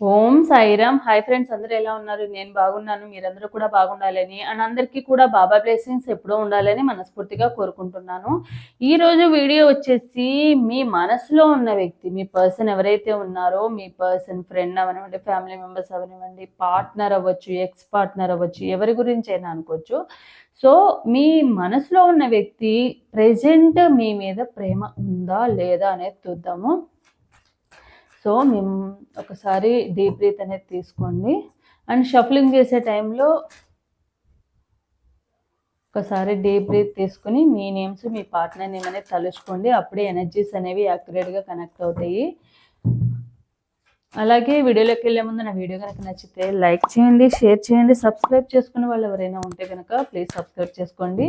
ఓం Sairam. Hi friends అందరూ ఎలా ఉన్నారు? నేను బాగున్నాను. మీరందరూ కూడా బాగుండాలని అండ్ అందరికీ కూడా బాబా బ్లెస్సింగ్స్ ఎప్పుడూ ఉండాలని మనస్ఫూర్తిగా కోరుకుంటున్నాను. ఈరోజు వీడియో వచ్చేసి మీ మనసులో ఉన్న వ్యక్తి మీ పర్సన్ ఎవరైతే ఉన్నారో మీ పర్సన్ ఫ్రెండ్ అవనివ్వండి ఫ్యామిలీ మెంబర్స్ అవనివ్వండి పార్ట్నర్ అవ్వచ్చు ఎక్స్ పార్ట్నర్ అవ్వచ్చు ఎవరి గురించి అయినా అనుకోవచ్చు. సో మీ మనసులో ఉన్న వ్యక్తి ప్రెజెంట్ మీ మీద ప్రేమ ఉందా లేదా అనేది చూద్దాము. సో మేము ఒకసారి డీప్ బ్రీత్ అనేది తీసుకోండి. అండ్ షఫ్లింగ్ చేసే టైంలో ఒకసారి డీప్ బ్రీత్ తీసుకుని మీ నేమ్స్ మీ పార్ట్నర్ నేమ్ అనేది తలుచుకోండి. అప్పుడే ఎనర్జీస్ అనేవి యాక్యురేట్గా కనెక్ట్ అవుతాయి. అలాగే వీడియోలోకి వెళ్ళే ముందు నా వీడియో కనుక నచ్చితే లైక్ చేయండి షేర్ చేయండి. సబ్స్క్రైబ్ చేసుకునే వాళ్ళు ఎవరైనా ఉంటే కనుక ప్లీజ్ సబ్స్క్రైబ్ చేసుకోండి.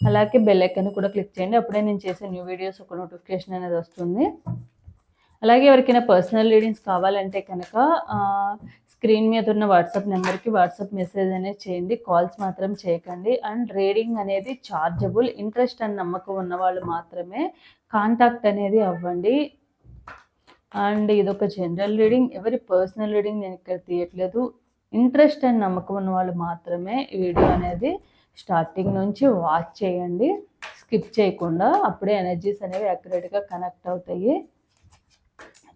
అలాగే బెల్ ఐకన్ కూడా క్లిక్ చేయండి. అప్పుడే నేను చేసే న్యూ వీడియోస్ ఒక నోటిఫికేషన్ అనేది వస్తుంది. అలాగే ఎవరికైనా పర్సనల్ రీడింగ్స్ కావాలంటే కనుక స్క్రీన్ మీద ఉన్న వాట్సాప్ నెంబర్కి వాట్సాప్ మెసేజ్ అనేది చేయండి. కాల్స్ మాత్రం చేయకండి. అండ్ రీడింగ్ అనేది చార్జబుల్ ఇంట్రెస్ట్ అని నమ్మకం ఉన్న వాళ్ళు మాత్రమే కాంటాక్ట్ అనేది అవ్వండి. అండ్ ఇదొక జనరల్ రీడింగ్ ఎవరి పర్సనల్ రీడింగ్ నేను ఇక్కడ తీయట్లేదు. ఇంట్రెస్ట్ అండ్ నమ్మకం ఉన్న వాళ్ళు మాత్రమే వీడియో అనేది స్టార్టింగ్ నుంచి వాచ్ చేయండి. స్కిప్ చేయకుండా అప్పుడే ఎనర్జీస్ అనేవి అక్యురేట్గా కనెక్ట్ అవుతాయి.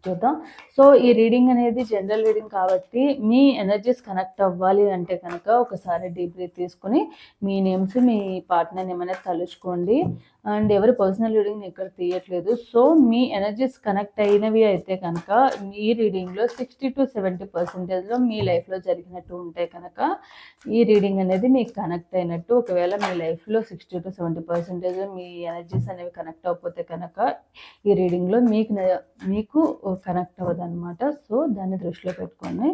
చూద్దాం. సో ఈ రీడింగ్ అనేది జనరల్ రీడింగ్ కాబట్టి మీ ఎనర్జీస్ కనెక్ట్ అవ్వాలి అంటే కనుక ఒకసారి డీప్ బ్రీత్ తీసుకుని మీ నేమ్స్ మీ పార్ట్నర్ ఏమైనా తలుచుకోండి. అండ్ ఎవరి పర్సనల్ రీడింగ్ ఇక్కడ తీయట్లేదు. సో మీ ఎనర్జీస్ కనెక్ట్ అయినవి అయితే కనుక ఈ రీడింగ్లో సిక్స్టీ టు సెవెంటీ పర్సెంటేజ్లో మీ లైఫ్లో జరిగినట్టు ఉంటే కనుక ఈ రీడింగ్ అనేది మీకు కనెక్ట్ అయినట్టు ఒకవేళ మీ లైఫ్లో సిక్స్టీ టు సెవెంటీ పర్సెంటేజ్ మీ ఎనర్జీస్ అనేవి కనెక్ట్ అవ్వకపోతే కనుక ఈ రీడింగ్లో మీకు మీకు కనెక్ట్ అవ్వదు అనమాట సో దాన్ని దృష్టిలో పెట్టుకొని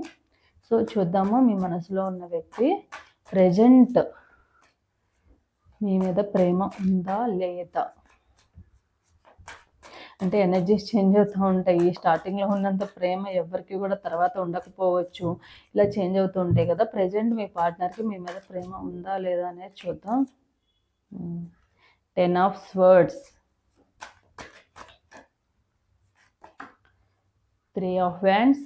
సో చూద్దాము మీ మనసులో ఉన్న వ్యక్తి ప్రజెంట్ మీ మీద ప్రేమ ఉందా లేదా? అంటే ఎనర్జీస్ చేంజ్ అవుతూ ఉంటాయి. స్టార్టింగ్లో ఉన్నంత ప్రేమ ఎవరికి కూడా తర్వాత ఉండకపోవచ్చు. ఇలా చేంజ్ అవుతూ ఉంటాయి కదా. ప్రజెంట్ మీ పార్ట్నర్కి మీ మీద ప్రేమ ఉందా లేదా అనేది చూద్దాం. Ten of swords three of wands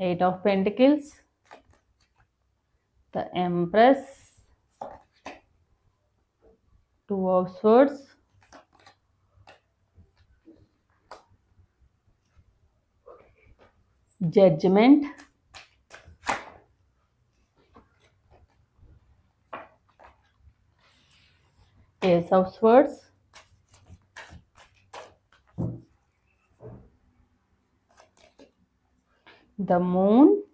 eight of pentacles the empress two of swords judgment. Ace of swords. The moon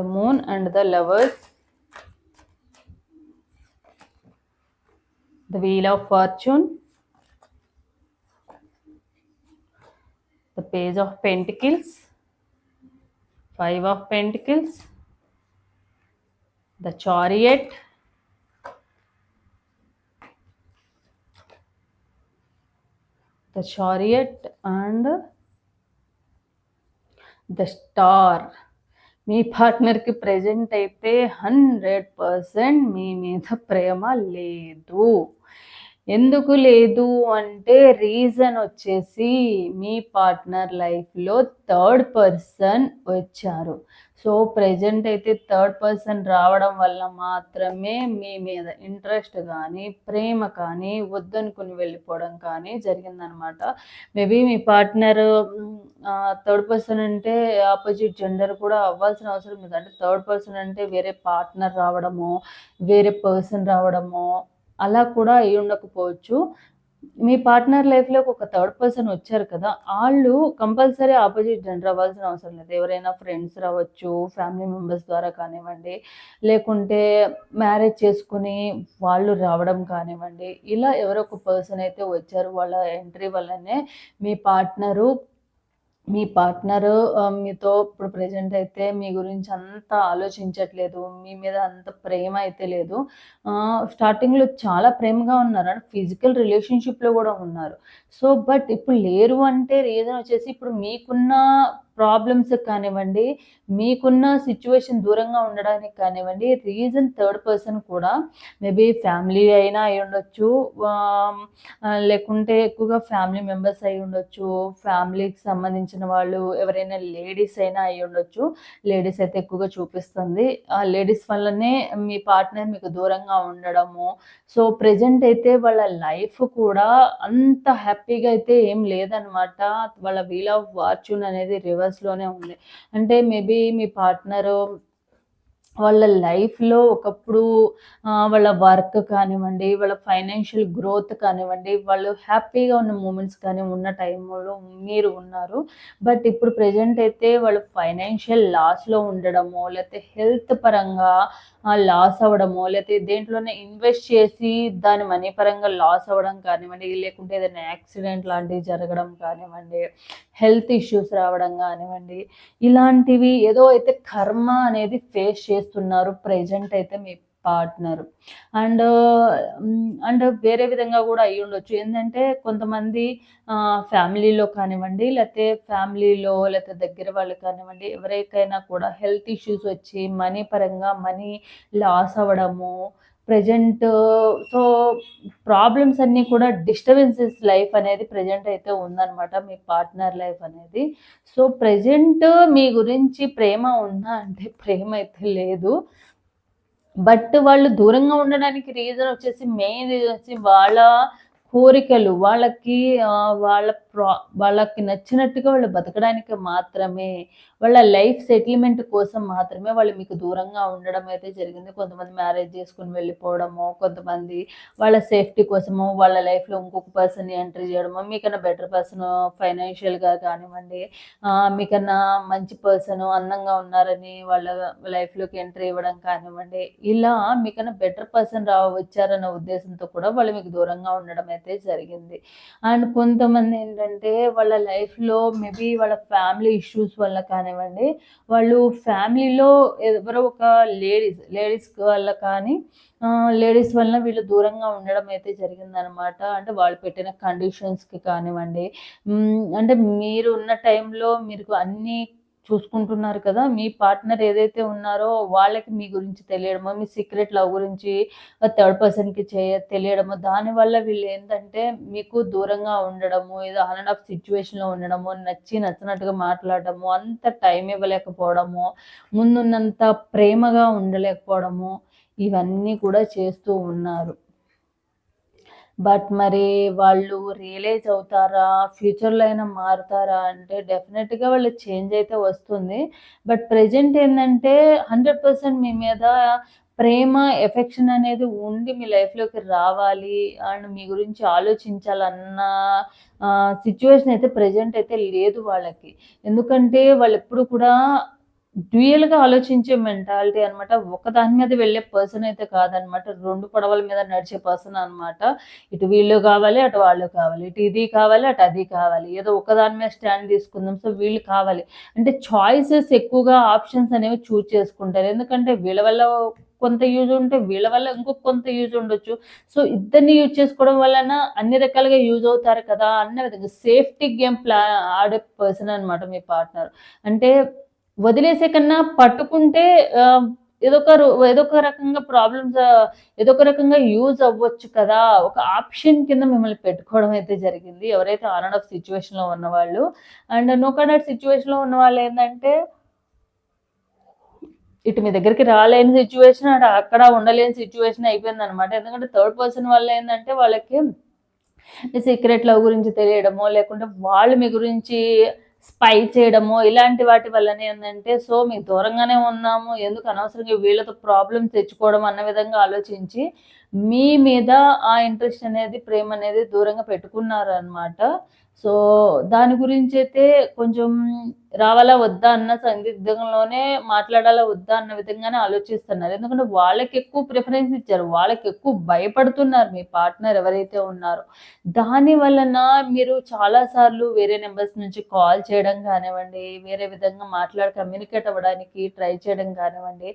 the moon and the lovers. The wheel of fortune. The page of pentacles. Five of pentacles. The chariot. The chariot and the star మీ పార్ట్నర్కి present అయితే hundred percent మీ మీద ప్రేమ లేదు. ఎందుకు లేదు అంటే రీజన్ వచ్చేసి మీ పార్ట్నర్ లైఫ్లో థర్డ్ పర్సన్ వచ్చారు. సో ప్రజెంట్ అయితే థర్డ్ పర్సన్ రావడం వల్ల మాత్రమే మీ మీద ఇంట్రెస్ట్ కానీ ప్రేమ కానీ వద్దనుకుని వెళ్ళిపోవడం కానీ జరిగిందనమాట మేబీ మీ పార్ట్నర్ థర్డ్ పర్సన్ అంటే ఆపోజిట్ జెండర్ కూడా అవ్వాల్సిన అవసరం లేదు. అంటే థర్డ్ పర్సన్ అంటే వేరే పార్ట్నర్ రావడము వేరే పర్సన్ రావడము అలా కూడా అయి ఉండకపోవచ్చు. మీ పార్ట్నర్ లైఫ్లోకి ఒక థర్డ్ పర్సన్ వచ్చారు కదా వాళ్ళు కంపల్సరీ ఆపోజిట్ జెండర్ అవ్వాల్సిన అవసరం లేదు. ఎవరైనా ఫ్రెండ్స్ రావచ్చు ఫ్యామిలీ మెంబర్స్ ద్వారా కానివ్వండి లేకుంటే మ్యారేజ్ చేసుకుని వాళ్ళు రావడం కానివ్వండి ఇలా ఎవరో ఒక పర్సన్ అయితే వచ్చారు వాళ్ళ ఎంట్రీ వల్లనే మీ పార్ట్నరు మీ పార్ట్నర్ మీతో ఇప్పుడు ప్రజెంట్ అయితే మీ గురించి అంత ఆలోచించట్లేదు మీ మీద అంత ప్రేమ అయితే లేదు. స్టార్టింగ్లో చాలా ప్రేమగా ఉన్నారు. అండ్ ఫిజికల్ రిలేషన్షిప్లో కూడా ఉన్నారు. సో బట్ ఇప్పుడు లేరు అంటే రీజన్ వచ్చేసి ఇప్పుడు మీకున్న ప్రాబ్లమ్స్ కానివ్వండి మీకున్న సిచ్యువేషన్ దూరంగా ఉండడానికి కానివ్వండి రీజన్ థర్డ్ పర్సన్ కూడా మేబీ ఫ్యామిలీ అయినా అయి ఉండొచ్చు. లేకుంటే ఎక్కువగా ఫ్యామిలీ మెంబర్స్ అయి ఉండొచ్చు. ఫ్యామిలీకి సంబంధించిన వాళ్ళు ఎవరైనా లేడీస్ అయినా అయి ఉండొచ్చు. లేడీస్ అయితే ఎక్కువగా చూపిస్తుంది. ఆ లేడీస్ వల్లనే మీ పార్ట్నర్ మీకు దూరంగా ఉండడము. సో ప్రజెంట్ అయితే వాళ్ళ లైఫ్ కూడా అంత హ్యాపీగా అయితే ఏం లేదనమాట. వాళ్ళ వీల్ ఆఫ్ ఫార్చ్యూన్ అనేది రివర్స్ రివర్స్లోనే ఉంది. అంటే మేబీ మీ పార్ట్నరు వాళ్ళ లైఫ్లో ఒకప్పుడు వాళ్ళ వర్క్ కానివ్వండి వాళ్ళ ఫైనాన్షియల్ గ్రోత్ కానివ్వండి వాళ్ళు హ్యాపీగా ఉన్న మూమెంట్స్ కానీ ఉన్న టైంలో మీరు ఉన్నారు. బట్ ఇప్పుడు ప్రజెంట్ అయితే వాళ్ళు ఫైనాన్షియల్ లాస్లో ఉండడము లేకపోతే హెల్త్ పరంగా లాస్ అవ్వడము లేకపోతే దేంట్లోనే ఇన్వెస్ట్ చేసి దాని మనీ పరంగా లాస్ అవ్వడం కానివ్వండి లేకుంటే ఏదైనా యాక్సిడెంట్ లాంటివి జరగడం కానివ్వండి హెల్త్ ఇష్యూస్ రావడం కానివ్వండి ఇలాంటివి ఏదో అయితే కర్మ అనేది ఫేస్ చేస్తున్నారు ప్రజెంట్ అయితే మీ పార్ట్నర్. అండ్ అండ్ వేరే విధంగా కూడా అయ్యి ఉండొచ్చు. ఏంటంటే కొంతమంది ఫ్యామిలీలో కానివ్వండి లేకపోతే ఫ్యామిలీలో లేకపోతే దగ్గర వాళ్ళు కానివ్వండి ఎవరికైనా కూడా హెల్త్ ఇష్యూస్ వచ్చి మనీ పరంగా మనీ లాస్ అవ్వడము ప్రజెంట్ సో ప్రాబ్లమ్స్ అన్నీ కూడా డిస్టర్బెన్సెస్ లైఫ్ అనేది ప్రజెంట్ అయితే ఉందన్నమాట మీ పార్ట్నర్ లైఫ్ అనేది. సో ప్రజెంట్ మీ గురించి ప్రేమ ఉందా? అంటే ప్రేమ అయితే లేదు. బట్ వాళ్ళు దూరంగా ఉండడానికి రీజన్ వచ్చేసి మెయిన్ రీజన్ వచ్చి వాళ్ళ కోరికలు వాళ్ళకి వాళ్ళ ప్రా వాళ్ళకి నచ్చినట్టుగా వాళ్ళు బతకడానికి మాత్రమే వాళ్ళ లైఫ్ సెటిల్మెంట్ కోసం మాత్రమే వాళ్ళు మీకు దూరంగా ఉండడం అయితే జరిగింది. కొంతమంది మ్యారేజ్ చేసుకుని వెళ్ళిపోవడము కొంతమంది వాళ్ళ సేఫ్టీ కోసము వాళ్ళ లైఫ్లో ఇంకొక పర్సన్ని ఎంట్రీ చేయడము మీకన్నా బెటర్ పర్సన్ ఫైనాన్షియల్గా కానివ్వండి మీకన్నా మంచి పర్సన్ అందంగా ఉన్నారని వాళ్ళ లైఫ్లోకి ఎంట్రీ ఇవ్వడం కానివ్వండి ఇలా మీకన్నా బెటర్ పర్సన్ రా వచ్చారన్న ఉద్దేశంతో కూడా వాళ్ళు మీకు దూరంగా ఉండడం అయితే జరిగింది. అండ్ కొంతమంది ఏంటంటే వాళ్ళ లైఫ్లో మేబీ వాళ్ళ ఫ్యామిలీ ఇష్యూస్ వల్ల కానివ్వండి వాళ్ళు ఫ్యామిలీలో ఎవరో ఒక లేడీస్ లేడీస్ వల్ల కానీ లేడీస్ వలన వీళ్ళు దూరంగా ఉండడం అయితే జరిగిందనమాట అంటే వాళ్ళు పెట్టిన కండిషన్స్కి కానివ్వండి అంటే మీరు ఉన్న టైంలో మీరు అన్నీ చూసుకుంటున్నారు కదా మీ పార్ట్నర్ ఏదైతే ఉన్నారో వాళ్ళకి మీ గురించి తెలియడమో మీ సీక్రెట్ లవ్ గురించి థర్డ్ పర్సన్కి చేయ తెలియడము దానివల్ల వీళ్ళు ఏంటంటే మీకు దూరంగా ఉండడము ఏదో ఆన్ అండ్ ఆఫ్ సిచ్యువేషన్లో ఉండడము నచ్చి నచ్చినట్టుగా మాట్లాడడము అంత టైం ఇవ్వలేకపోవడము ముందున్నంత ప్రేమగా ఉండలేకపోవడము ఇవన్నీ కూడా చేస్తూ ఉన్నారు. బట్ మరి వాళ్ళు రియలైజ్ అవుతారా? ఫ్యూచర్లో అయినా మారుతారా? అంటే డెఫినెట్గా వాళ్ళు చేంజ్ అయితే వస్తుంది. బట్ ప్రజెంట్ ఏంటంటే హండ్రెడ్ పర్సెంట్ మీ మీద ప్రేమ ఎఫెక్షన్ అనేది ఉండి మీ లైఫ్లోకి రావాలి అండ్ మీ గురించి ఆలోచించాలన్న సిచ్యువేషన్ అయితే ప్రజెంట్ అయితే లేదు వాళ్ళకి. ఎందుకంటే వాళ్ళు ఎప్పుడు కూడా డ్యూయల్‌గా ఆలోచించే మెంటాలిటీ అనమాట. ఒకదాని మీద వెళ్ళే పర్సన్ అయితే కాదనమాట. రెండు పడవల మీద నడిచే పర్సన్ అనమాట. ఇటు వీళ్ళు కావాలి, అటు వాళ్ళు కావాలి. ఇటు ఇది కావాలి, అటు అది కావాలి. ఏదో ఒకదాని మీద స్టాండ్ తీసుకుందాం. సో, వీళ్ళు కావాలి. అంటే చాయిసెస్ ఎక్కువగా ఆప్షన్స్ అనేవి చూజ్ చేసుకుంటారు. ఎందుకంటే వీళ్ళ వల్ల కొంత యూజ్ ఉంటే, వీళ్ళ వల్ల ఇంకొక కొంత యూజ్ ఉండొచ్చు. సో, ఇద్దరిని యూజ్ చేసుకోవడం వలన అన్ని రకాలుగా యూజ్ అవుతారు కదా! అన్న విధంగా సేఫ్టీ గేమ్ ప్లా ఆడే పర్సన్ అనమాట మీ పార్ట్నర్. అంటే వదిలేసే కన్నా పట్టుకుంటే ఏదో ఒక ఏదో ఒక రకంగా ప్రాబ్లమ్స్ ఏదో ఒక రకంగా యూజ్ అవ్వచ్చు కదా. ఒక ఆప్షన్ కింద మిమ్మల్ని పెట్టుకోవడం అయితే జరిగింది. ఎవరైతే ఆన్ అండ్ ఆఫ్ సిచ్యువేషన్లో ఉన్నవాళ్ళు. అండ్ నో కనెక్ట్ సిచ్యువేషన్లో ఉన్న వాళ్ళు ఏంటంటే ఇటు మీ దగ్గరికి రాలేని సిచ్యువేషన్ అండ్ అక్కడ ఉండలేని సిచ్యువేషన్ అయిపోయింది అనమాట ఎందుకంటే థర్డ్ పర్సన్ వల్ల ఏంటంటే వాళ్ళకి మీ సీక్రెట్ లవ్ గురించి తెలియడమో లేకుంటే వాళ్ళు మీ గురించి స్పై చేయడము ఇలాంటి వాటి వల్లనే ఏంటంటే సో మీకు దూరంగానే ఉన్నాము ఎందుకు అనవసరంగా వీళ్ళతో ప్రాబ్లం తెచ్చుకోవడం అన్న విధంగా ఆలోచించి మీ మీద ఆ ఇంట్రెస్ట్ అనేది ప్రేమ అనేది దూరంగా పెట్టుకున్నారు అనమాట సో దాని గురించి అయితే కొంచెం రావాలా వద్దా అన్న సందిగ్ధంలోనే మాట్లాడాలా వద్దా అన్న విధంగానే ఆలోచిస్తున్నారు. ఎందుకంటే వాళ్ళకి ఎక్కువ ప్రిఫరెన్స్ ఇచ్చారు వాళ్ళకి ఎక్కువ భయపడుతున్నారు మీ పార్ట్నర్ ఎవరైతే ఉన్నారో. దాని వలన మీరు చాలాసార్లు వేరే నెంబర్స్ నుంచి కాల్ చేయడం కానివ్వండి వేరే విధంగా మాట్లాడి కమ్యూనికేట్ అవ్వడానికి ట్రై చేయడం కానివ్వండి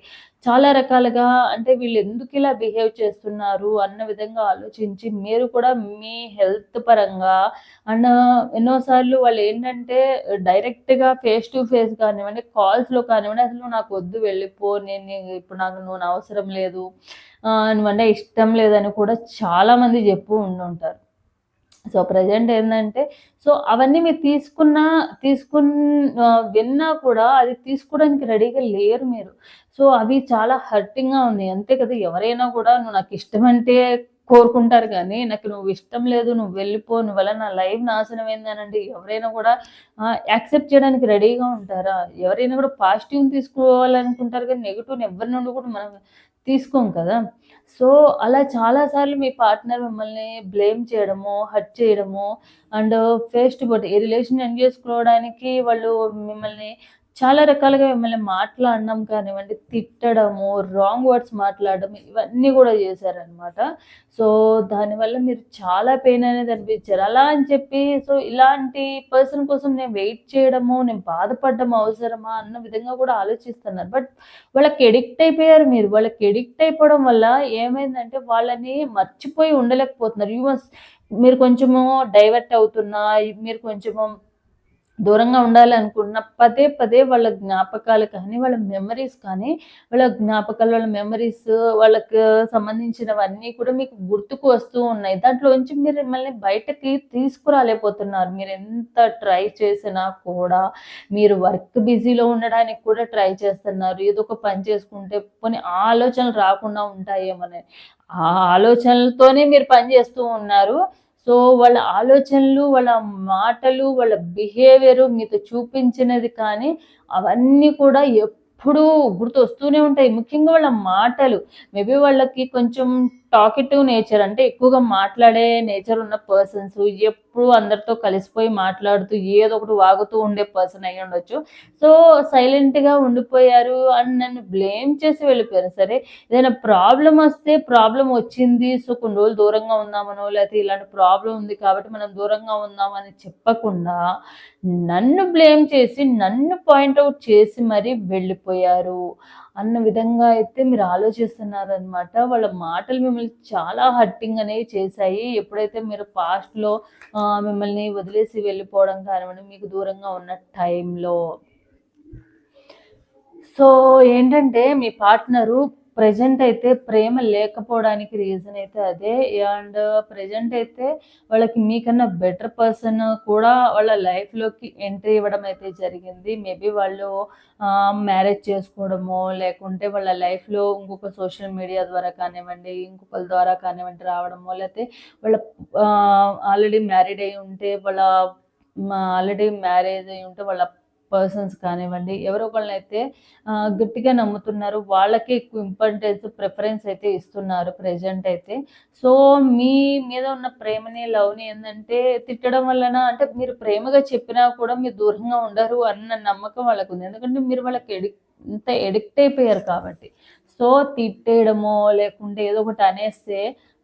చాలా రకాలుగా అంటే వీళ్ళు ఎందుకు ఇలా బిహేవ్ చేస్తున్నారు అన్న విధంగా ఆలోచించి మీరు కూడా మీ హెల్త్ పరంగా అండ్ ఎన్నోసార్లు వాళ్ళు ఏంటంటే డైరెక్ట్‌గా ఫేస్ టు ఫేస్ కానివ్వండి, కాల్స్‌లో కానివ్వండి, అసలు నాకు వద్దు వెళ్ళిపో. నేను ఇప్పుడు నాకు నువ్వు అవసరం లేదు. నువ్వంటే ఇష్టం లేదని కూడా చాలామంది చెప్పు ఉండుంటారు. సో, ప్రజెంట్ ఏంటంటే సో, అవన్నీ మీరు తీసుకున్న తీసుకున్ విన్నా కూడా అది తీసుకోవడానికి రెడీగా లేరు మీరు. సో, అవి చాలా హర్టింగ్‌గా ఉన్నాయి. అంతే కదా! ఎవరైనా కూడా నువ్వు నాకు ఇష్టమంటే కోరుకుంటారు కానీ, నాకు నువ్వు ఇష్టం లేదు, నువ్వు వెళ్ళిపో, నువ్వు వల్ల నా లైఫ్ నాశనం ఏందనండి ఎవరైనా కూడా యాక్సెప్ట్ చేయడానికి రెడీగా ఉంటారా? ఎవరైనా కూడా పాజిటివ్ తీసుకోవాలనుకుంటారు కానీ, నెగెటివ్‌ని ఎవరి నుండి కూడా మనం తీసుకోం కదా! సో, అలా చాలా సార్లు మీ పార్ట్నర్ మిమ్మల్ని బ్లేమ్ చేయడము, హర్ట్ చేయడము అండ్ ఫేస్ టు బట్ ఈ రిలేషన్ ఎండ్ చేసుకోవడానికి వాళ్ళు మిమ్మల్ని చాలా రకాలుగా మిమ్మల్ని మాట్లాడడం కానివ్వండి, తిట్టడము, రాంగ్ వర్డ్స్ మాట్లాడడం ఇవన్నీ కూడా చేశారనమాట. సో, దానివల్ల మీరు చాలా పెయిన్ అనేది అనిపించారు. అలా అని చెప్పి సో, ఇలాంటి పర్సన్ కోసం నేను వెయిట్ చేయడము, నేను బాధపడడం అవసరమా అన్న విధంగా కూడా ఆలోచిస్తున్నారు. బట్ వాళ్ళకి ఎడిక్ట్ అయిపోయారు మీరు. వాళ్ళకి ఎడిక్ట్ అయిపోవడం వల్ల ఏమైందంటే వాళ్ళని మర్చిపోయి ఉండలేకపోతున్నారు. యూ మస్ట్ మీరు కొంచెము డైవర్ట్ అవుతున్నా, మీరు కొంచెము దూరంగా ఉండాలనుకున్న పదే పదే వాళ్ళ జ్ఞాపకాలు కానీ, వాళ్ళ మెమరీస్ కానీ, వాళ్ళ జ్ఞాపకాలు, వాళ్ళ మెమరీస్ వాళ్ళకి సంబంధించినవన్నీ కూడా మీకు గుర్తుకు వస్తూ ఉన్నాయి. దాంట్లోంచి మీరు మిమ్మల్ని బయటకి తీసుకురాలేకపోతున్నారు. మీరు ఎంత ట్రై చేసినా కూడా, మీరు వర్క్ బిజీలో ఉండడానికి కూడా ట్రై చేస్తున్నారు. ఏదో ఒక పని చేసుకుంటే కొన్ని ఆలోచనలు రాకుండా ఉంటాయేమోనని. ఆ ఆలోచనలతోనే మీరు పని చేస్తూ ఉన్నారు. సో, వాళ్ళ ఆలోచనలు, వాళ్ళ మాటలు, వాళ్ళ బిహేవియరు మీతో చూపించినది కానీ, అవన్నీ కూడా ఎప్పుడూ గుర్తొస్తూనే ఉంటాయి. ముఖ్యంగా వాళ్ళ మాటలు. మేబీ వాళ్ళకి కొంచెం టాకెటివ్ నేచర్ అంటే ఎక్కువగా మాట్లాడే నేచర్ ఉన్న పర్సన్స్ ఎప్పుడు అందరితో కలిసిపోయి మాట్లాడుతూ ఏదో ఒకటి వాగుతూ ఉండే పర్సన్ అయి ఉండొచ్చు. సో సైలెంట్గా ఉండిపోయారు అని నన్ను బ్లేమ్ చేసి వెళ్ళిపోయారు. సరే ఏదైనా ప్రాబ్లం వస్తే ప్రాబ్లం వచ్చింది సో కొన్ని రోజులు దూరంగా ఉందామనో లేకపోతే ఇలాంటి ప్రాబ్లం ఉంది కాబట్టి మనం దూరంగా ఉందామని చెప్పకుండా నన్ను బ్లేమ్ చేసి నన్ను పాయింట్అవుట్ చేసి మరీ వెళ్ళిపోయారు. అన్న విధంగా అయితే మీరు ఆలోచిస్తున్నారనమాట వాళ్ళ మాటలు మిమ్మల్ని చాలా హర్టింగ్ అనేవి చేశాయి. ఎప్పుడైతే మీరు పాస్ట్లో మిమ్మల్ని వదిలేసి వెళ్ళిపోవడం కానివ్వండి మీకు దూరంగా ఉన్న టైంలో సో ఏంటంటే మీ పార్ట్నరు ప్రజెంట్ అయితే ప్రేమ లేకపోవడానికి రీజన్ అయితే అదే. అండ్ ప్రజెంట్ uh, అయితే వాళ్ళకి మీకన్నా బెటర్ పర్సన్ కూడా వాళ్ళ లైఫ్లోకి ఎంట్రీ ఇవ్వడం అయితే జరిగింది. మేబీ వాళ్ళు మ్యారేజ్ చేసుకోవడమో లేకుంటే వాళ్ళ లైఫ్లో ఇంకొక సోషల్ మీడియా ద్వారా కానివ్వండి ఇంకొకరి ద్వారా కానివ్వండి రావడమో లేకపోతే వాళ్ళ ఆల్రెడీ మ్యారీడ్ అయి ఉంటే వాళ్ళ ఆల్రెడీ మ్యారేజ్ అయి ఉంటే వాళ్ళ పర్సన్స్ కానివ్వండి ఎవరో ఒకళ్ళనైతే గట్టిగా నమ్ముతున్నారు వాళ్ళకి ఎక్కువ ఇంపార్టెన్స్ ప్రిఫరెన్స్ అయితే ఇస్తున్నారు ప్రజెంట్ అయితే. సో మీ మీద ఉన్న ప్రేమని లవ్ని ఏంటంటే తిట్టడం వలన అంటే మీరు ప్రేమగా చెప్పినా కూడా మీరు దూరంగా ఉండరు అన్న నమ్మకం వాళ్ళకు ఉంది ఎందుకంటే మీరు వాళ్ళకి ఎడిక్ట్ ఇంత ఎడిక్ట్ అయిపోయారు కాబట్టి. సో తిట్టేయడమో లేకుంటే ఏదో ఒకటి అనేస్తే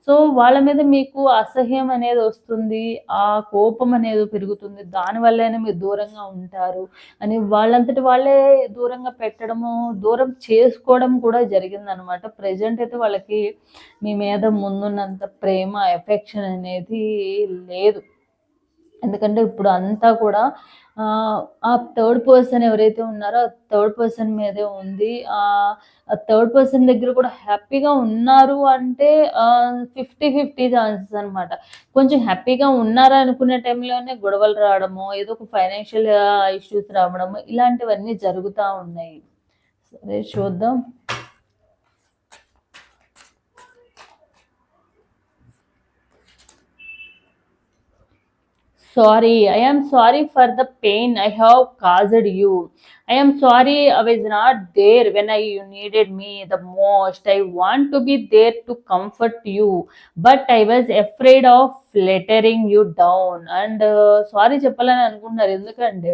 సో వాళ్ళ మీద మీకు అసహ్యం అనేది వస్తుంది ఆ కోపం అనేది పెరుగుతుంది. దానివల్లనే మీరు దూరంగా ఉంటారు అని వాళ్ళంతటి వాళ్ళే దూరంగా పెట్టడము దూరం చేసుకోవడం కూడా జరిగిందనమాట ప్రజెంట్ అయితే వాళ్ళకి మీ మీద ముందున్నంత ప్రేమ ఎఫెక్షన్ అనేది లేదు. ఎందుకంటే ఇప్పుడు అంతా కూడా ఆ థర్డ్ పర్సన్ ఎవరైతే ఉన్నారో ఆ థర్డ్ పర్సన్ మీదే ఉంది. ఆ థర్డ్ పర్సన్ దగ్గర కూడా హ్యాపీగా ఉన్నారు అంటే ఫిఫ్టీ ఫిఫ్టీ ఛాన్సెస్ అనమాట కొంచెం హ్యాపీగా ఉన్నారా అనుకునే టైంలోనే గొడవలు రావడము ఏదో ఒక ఫైనాన్షియల్ ఇష్యూస్ రావడము ఇలాంటివన్నీ జరుగుతూ ఉన్నాయి. సరే చూద్దాం. Sorry I am sorry for the pain I have caused you I am sorry I was not there when I you needed me the most I want to be there to comfort you but I was afraid of letting you down and sorry చెప్పాలని అనుకుంటున్నారు ఎందుకంటే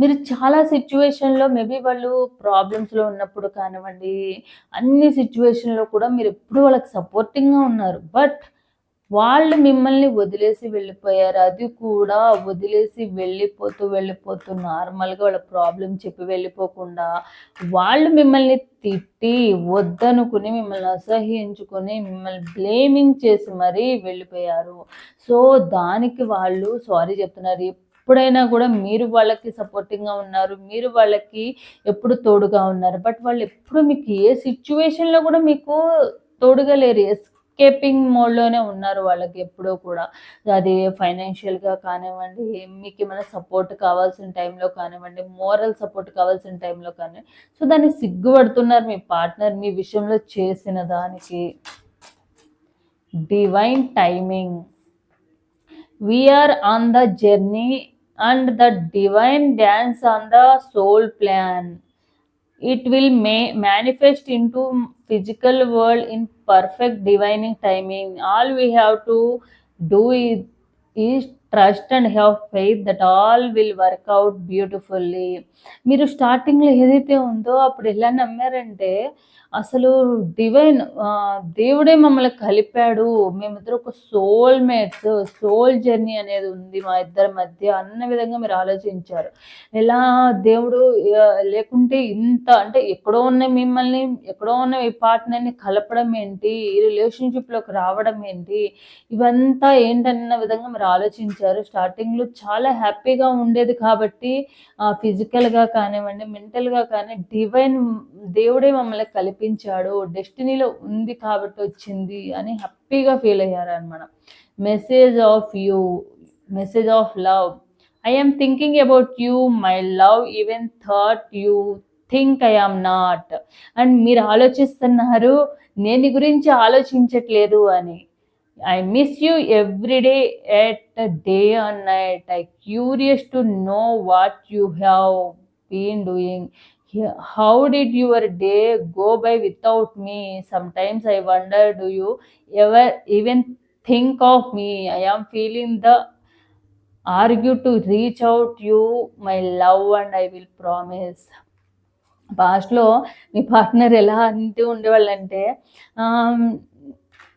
మీరు చాలా సిచ్యువేషన్లో maybe వాళ్ళు ప్రాబ్లమ్స్లో ఉన్నప్పుడు కానివ్వండి అన్ని సిచ్యువేషన్లో కూడా మీరు ఎప్పుడు వాళ్ళకి సపోర్టింగ్గా ఉన్నారు బట్ వాళ్ళు మిమ్మల్ని వదిలేసి వెళ్ళిపోయారు. అది కూడా వదిలేసి వెళ్ళిపోతూ వెళ్ళిపోతూ నార్మల్గా వాళ్ళ ప్రాబ్లం చెప్పి వెళ్ళిపోకుండా వాళ్ళు మిమ్మల్ని తిట్టి వద్దనుకుని మిమ్మల్ని అసహ్యించుకొని మిమ్మల్ని బ్లేమింగ్ చేసి మరీ వెళ్ళిపోయారు. సో దానికి వాళ్ళు సారీ చెప్తున్నారు. ఎప్పుడైనా కూడా మీరు వాళ్ళకి సపోర్టింగ్గా ఉన్నారు. మీరు వాళ్ళకి ఎప్పుడు తోడుగా ఉన్నారు. బట్ వాళ్ళు ఎప్పుడు మీకు ఏ సిచ్యువేషన్లో కూడా మీకు తోడుగా లేరు. ఎస్కేపింగ్ మోడ్లోనే ఉన్నారు వాళ్ళకి ఎప్పుడూ కూడా. అది ఫైనాన్షియల్గా కానివ్వండి మీకు ఏమైనా సపోర్ట్ కావాల్సిన టైంలో కానివ్వండి మోరల్ సపోర్ట్ కావాల్సిన టైంలో కానీ సో దాన్ని సిగ్గుపడుతున్నారు మీ పార్ట్నర్ మీ విషయంలో చేసిన దానికి. Divine timing we're on the journey and the divine dance on the soul plan it will may manifest into physical world in perfect divining timing all we have to do is trust and have faith that all will work out beautifully మీరు స్టార్టింగ్లో ఏదైతే ఉందో అప్పుడు ఎలా నమ్మారంటే అసలు divine దేవుడే మమ్మల్ని కలిపాడు. మేమిద్దరు ఒక సోల్ మేట్స్ సోల్ జర్నీ అనేది ఉంది మా ఇద్దరి మధ్య అన్న విధంగా మీరు ఆలోచించారు. ఎలా దేవుడు లేకుంటే ఇంత అంటే ఎక్కడో ఉన్న మిమ్మల్ని ఎక్కడో ఉన్న ఈ పార్ట్నర్ని కలపడం ఏంటి? ఈ రిలేషన్షిప్లోకి రావడం ఏంటి? ఇవంతా ఏంటన్న విధంగా మీరు ఆలోచించారు. స్టార్టింగ్లో చాలా హ్యాపీగా ఉండేది కాబట్టి ఫిజికల్గా కానివ్వండి మెంటల్గా కానీ డివైన్ దేవుడే మమ్మల్ని కలిపి నడిపించాడు డెస్టినీలో ఉంది కాబట్టి వచ్చింది అని హ్యాపీగా ఫీల్ అయ్యారు అనమాట message of you message of love I thinking about you my love even thought you think I am not and మీరు ఆలోచిస్తున్నారు నేను గురించి ఆలోచించట్లేదు అని. I miss you everyday at day and night I curious to know what you have been doing how did your day go by without me sometimes I wonder do you ever even think of me I am feeling the argue to reach out you my love and I will promise పాస్ట్లో మీ partner ఎలా అంటూ ఉండేవాళ్ళంటే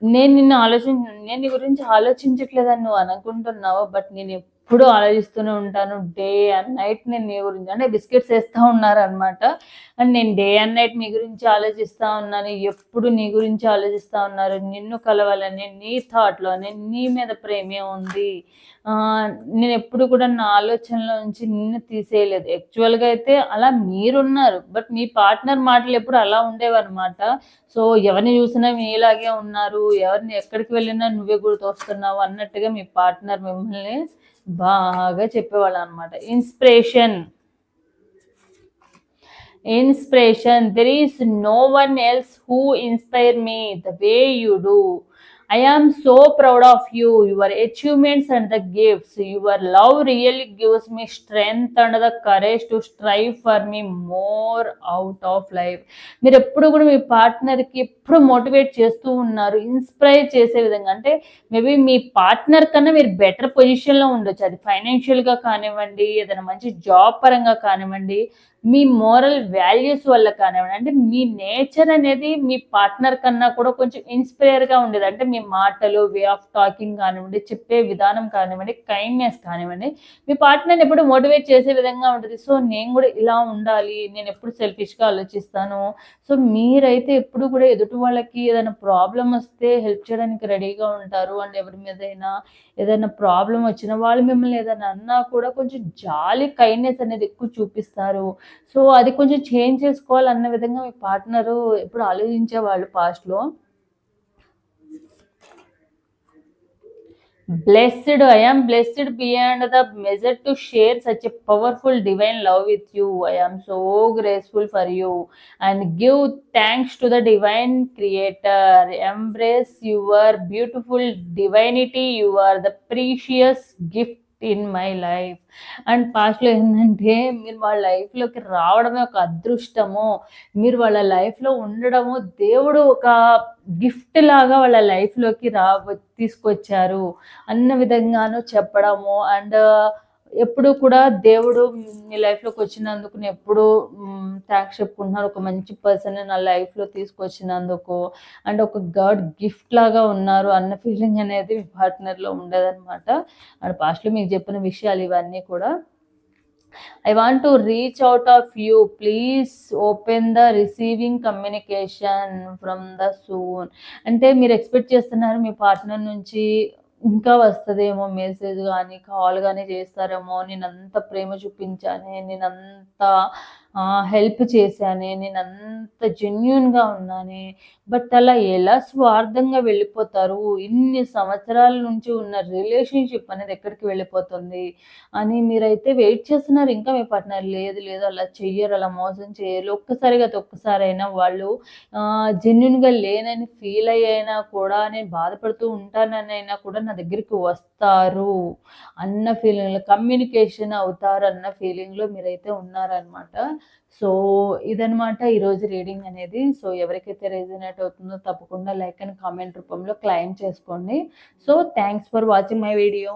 నేను నిన్ను ఆలోచించ నేను నీ గురించి ఆలోచించట్లేదని నువ్వు అనుకుంటున్నావు? బట్ నేను ఎప్పుడూ ఆలోచిస్తూనే ఉంటాను డే అండ్ నైట్ నేను మీ గురించి అంటే బిస్కెట్స్ వేస్తూ ఉన్నారనమాట అండ్ నేను డే అండ్ నైట్ మీ గురించి ఆలోచిస్తూ ఉన్నాను ఎప్పుడు నీ గురించి ఆలోచిస్తూ ఉన్నారు నిన్ను కలవాలని నీ థాట్లోనే నీ మీద ప్రేమే ఉంది. నేను ఎప్పుడు కూడా నా ఆలోచనలో నుంచి నిన్ను తీసేయలేదు. యాక్చువల్గా అయితే అలా మీరున్నారు బట్ మీ పార్ట్నర్ మాటలు ఎప్పుడు అలా ఉండేవన్నమాట. సో ఎవరిని చూసినా మీలాగే ఉన్నారు ఎవరిని ఎక్కడికి వెళ్ళినా నువ్వే గుర్తొస్తున్నావు అన్నట్టుగా మీ పార్ట్నర్ మిమ్మల్ని బాగా చెప్పేవాళ్ళు అనమాట inspiration inspiration there is no one else who inspire me the way you do I am so proud of you your achievements and the gifts your love really gives me strength and the courage to strive for me more out of life మీరు ఎప్పుడు కూడా మీ పార్ట్నర్కి ఎప్పుడు motivate చేస్తూ ఉన్నారు inspire చేసే విధంగా. అంటే maybe మీ పార్ట్నర్ కన్నా మీరు బెటర్ పొజిషన్లో ఉండొచ్చు. అది ఫైనాన్షియల్గా కానివ్వండి ఏదైనా మంచి జాబ్ పరంగా కానివ్వండి మీ మోరల్ వాల్యూస్ వల్ల కానివ్వండి. అంటే మీ నేచర్ అనేది మీ పార్ట్నర్ కన్నా కూడా కొంచెం ఇన్స్పైర్గా ఉండేది. అంటే మీ మాటలు వే ఆఫ్ టాకింగ్ కానివ్వండి చెప్పే విధానం కానివ్వండి కైండ్నెస్ కానివ్వండి. మీ పార్ట్నర్ని ఎప్పుడు మోటివేట్ చేసే విధంగా ఉంటుంది. సో నేను కూడా ఇలా ఉండాలి నేను ఎప్పుడు సెల్ఫిష్గా ఆలోచిస్తాను. సో మీరైతే ఎప్పుడు కూడా ఎదుటి వాళ్ళకి ఏదైనా ప్రాబ్లం వస్తే హెల్ప్ చేయడానికి రెడీగా ఉంటారు అండ్ ఎవరి మీదైనా ఏదైనా ప్రాబ్లం వచ్చినా వాళ్ళు మిమ్మల్ని ఏదైనా అన్నా కూడా కొంచెం జాలి కైండ్నెస్ అనేది ఎక్కువ చూపిస్తారు. సో అది కొంచెం చేంజ్ చేసుకోవాలన్న విధంగా మీ పార్ట్నరు ఎప్పుడు ఆలోచించేవాళ్ళు పాస్ట్లో Blessed, I am blessed beyond the measure to share such a powerful divine love with you. I am so grateful for you and give thanks to the divine creator. Embrace your beautiful divinity. You are the precious gift in my life and పాస్ట్లో ఏంటంటే మీరు వాళ్ళ లైఫ్లోకి రావడమే ఒక అదృష్టము మీరు వాళ్ళ లైఫ్లో ఉండడము దేవుడు ఒక గిఫ్ట్ లాగా వాళ్ళ లైఫ్లోకి రా తీసుకొచ్చారు. అన్న విధంగాను చెప్పడము. అండ్ ఎప్పుడు కూడా దేవుడు మీ లైఫ్లోకి వచ్చినందుకు నేను ఎప్పుడు థ్యాంక్స్ చెప్పుకుంటున్నాను. ఒక మంచి పర్సన్ నా లైఫ్లో తీసుకొచ్చినందుకు. అండ్ ఒక గాడ్ గిఫ్ట్ లాగా ఉన్నారు అన్న ఫీలింగ్ అనేది మీ పార్ట్నర్లో ఉండదన్నమాట. అండ్ పాస్ట్లో మీకు చెప్పిన విషయాలు ఇవన్నీ కూడా. I want to reach out of you please open the receiving communication from the soon అంటే మీరు ఎక్స్పెక్ట్ చేస్తున్నారు మీ పార్ట్నర్ నుంచి ఇంకా వస్తుందేమో మెసేజ్ కానీ కాల్ కానీ చేస్తారేమో నేను అంత ప్రేమ చూపించానే నేను అంత హెల్ప్ చేశానే నేను అంత జెన్యున్గా ఉన్నానే బట్ అలా ఎలా స్వార్థంగా వెళ్ళిపోతారు? ఇన్ని సంవత్సరాల నుంచి ఉన్న రిలేషన్షిప్ అనేది ఎక్కడికి వెళ్ళిపోతుంది? అని మీరైతే వెయిట్ చేస్తున్నారు ఇంకా మీ పార్ట్నర్ లేదు లేదు అలా చెయ్యరు అలా మోసం చేయరు ఒక్కసారిగా ఒక్కసారైనా వాళ్ళు జెన్యున్గా లేనని ఫీల్ అయ్యైనా కూడా నేను బాధపడుతూ ఉంటానని అయినా కూడా నా దగ్గరికి వస్తారు. అన్న ఫీలింగ్లో కమ్యూనికేషన్ అవుతారు అన్న ఫీలింగ్లో మీరైతే ఉన్నారనమాట. సో ఇదనమాట ఈరోజు రీడింగ్ అనేది. సో ఎవరికైతే రెజినేట్ అవుతుందో తప్పకుండా లైక్ అండ్ కామెంట్ రూపంలో క్లైమ్ చేసుకోండి. So thanks for watching my video.